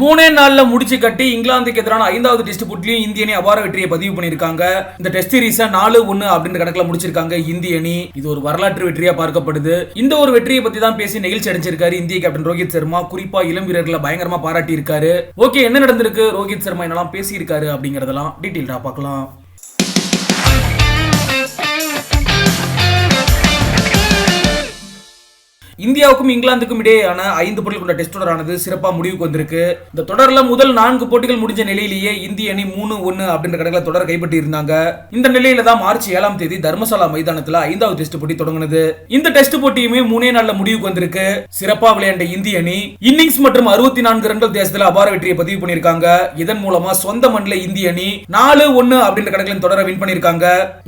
மூணே நாளில் முடிச்சு கட்டி இங்கிலாந்துக்கு எதிரான ஐந்தாவது டெஸ்ட் போட்டிலையும் இந்திய அணி அபார வெற்றியை பதிவு பண்ணியிருக்காங்க. இந்த டெஸ்ட் சீரீஸை நாலு ஒன்று அப்படின்ற கணக்கில் முடிச்சிருக்காங்க இந்திய அணி. இது ஒரு வரலாற்று வெற்றியா பார்க்கப்படுது. இந்த ஒரு வெற்றியை பத்தி தான் பேசி நெகிழ்ச்சி அடைஞ்சிருக்காரு இந்திய கேப்டன் ரோஹித் சர்மா. குறிப்பா இளம் வீரர்களை பயங்கரமா பாராட்டி இருக்காரு ஓகே என்ன நடந்திருக்கு? ரோஹித் சர்மா என்னெல்லாம் பேசியிருக்காரு அப்படிங்கறதெல்லாம் டீட்டெயில்டா பார்க்கலாம். இந்தியாவுக்கும் இங்கிலாந்துக்கும் இடையேயான ஐந்து போட்டிகள் கொண்ட டெஸ்ட் தொடரானது சிறப்பாக முடிவுக்கு வந்திருக்கு. இந்த தொடரில் முதல் நான்கு போட்டிகள் முடிஞ்ச நிலையிலேயே இந்திய அணி மூணு ஒன்று அப்படின்ற கணக்கில் தொடர் கைப்பற்றி இருந்தாங்க. இந்த நிலையில தான் மார்ச் ஏழாம் தேதி தர்மசாலா மைதானத்தில் ஐந்தாவது டெஸ்ட் போட்டி தொடங்குனது. இந்த டெஸ்ட் போட்டியுமே மூணே நாளில் முடிவுக்கு வந்திருக்கு. சிறப்பாக விளையாண்ட இந்திய அணி இன்னிங்ஸ் மற்றும் அறுபத்தி நான்கு ரன்கள் தேசத்தில் அபார வெற்றியை பதிவு பண்ணியிருக்காங்க. இதன் மூலமா சொந்த மண்ணில் இந்திய அணி நாலு ஒன்னு அப்படின்ற கணக்கில் தொடரை வின் பண்ணியிருக்காங்க.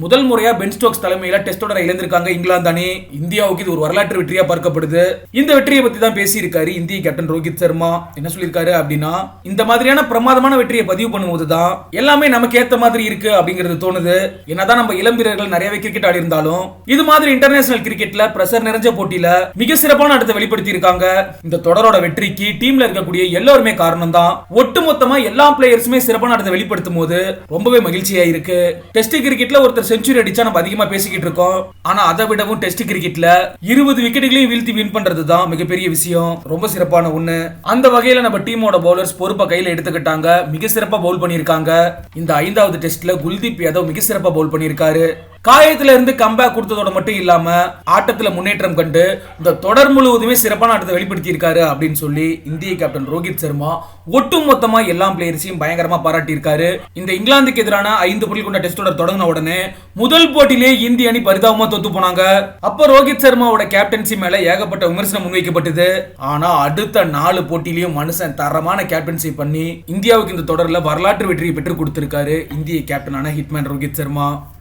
முதல் முறையா பென் ஸ்டோக்ஸ் தலைமையில டெஸ்ட் தொடரை இழந்திருக்காங்க இங்கிலாந்து அணி. இந்தியாவுக்கு இது ஒரு வரலாற்று வெற்றியா பார்க்கப்படுது இந்த வெற்றியை பத்தி தான் பேசியிருக்காரு இந்திய கேப்டன் ரோஹித் சர்மா. என்ன சொல்லியிருக்காரு அப்படின்னா இந்த மாதிரியான பிரமாதமான வெற்றியை பதிவு பண்ணும்போது தான் எல்லாமே நமக்கு ஏத்த மாதிரி இருக்கு அப்படிங்கிறது தோணுது. என்னதான் நம்ம இளம் வீரர்கள் நிறையவே கிரிக்கெட் ஆடி இருந்தாலும் இது மாதிரி இன்டர்நேஷனல் கிரிக்கெட்ல பிரஷர் நிறைஞ்ச போட்டியில மிக சிறப்பான இடத்தை வெளிப்படுத்தி இருக்காங்க இந்த தொடரோட வெற்றிக்கு டீம்ல இருக்கக்கூடிய எல்லாருமே காரணம் தான் ஒட்டுமொத்தமா எல்லா பிளேயர்ஸுமே சிறப்பான இடத்தை வெளிப்படுத்தும் போது ரொம்பவே மகிழ்ச்சியா இருக்கு டெஸ்ட் கிரிக்கெட்ல ஒருத்தர் செஞ்சுரி அடிச்சா நம்ம அதிகமா பேசிக்கிட்டு இருக்கோம். ஆனா அதை விடவும் டெஸ்ட் கிரிக்கெட்ல இருபது விக்கெட்டுகளையும் வீழ்த்தி வின் பண்றது தான் மிகப்பெரிய விஷயம். ரொம்ப சிறப்பான ஒண்ணு. அந்த வகையில நம்ம டீமோட பவுலர்ஸ் பொறுப்பை கையில எடுத்துக்கிட்டாங்க. மிக சிறப்பா பவுல் பண்ணியிருக்காங்க. இந்த ஐந்தாவது டெஸ்ட்ல குல்தீப் யாதவ் மிக சிறப்பா பவுல் பண்ணியிருக்காரு. காயத்துல இருந்து கம்பேக் கொடுத்ததோட மட்டும் இல்லாம ஆட்டத்துல முன்னேற்றம் கண்டு இந்த தொடர் முழுவதுமே சிறப்பான ஆட்டத்தை வெளிப்படுத்தி இருக்காரு அப்படின்னு சொல்லி இந்திய கேப்டன் ரோஹித் சர்மா ஒட்டுமொத்தமா எல்லா பிளேயர்ஸையும் பயங்கரமா பாராட்டி இருக்காரு இந்த இங்கிலாந்துக்கு எதிரான ஐந்து புள்ளி கொண்ட டெஸ்ட் தொடர் தொடங்கின உடனே முதல் போட்டியிலே இந்திய அணி பரிதாபமா தோத்து போனாங்க. அப்ப ரோஹித் சர்மாவோட கேப்டன்சி மேல ஏகப்பட்ட விமர்சனம் முன்வைக்கப்பட்டது. ஆனா அடுத்த நாலு போட்டியிலையும் மனுஷன் தரமான கேப்டன்சி பண்ணி இந்தியாவுக்கு இந்த தொடர்ல வரலாற்று வெற்றியை பெற்றுக் கொடுத்திருக்காரு இந்திய கேப்டனான ஹிட்மேன் ரோஹித் சர்மா.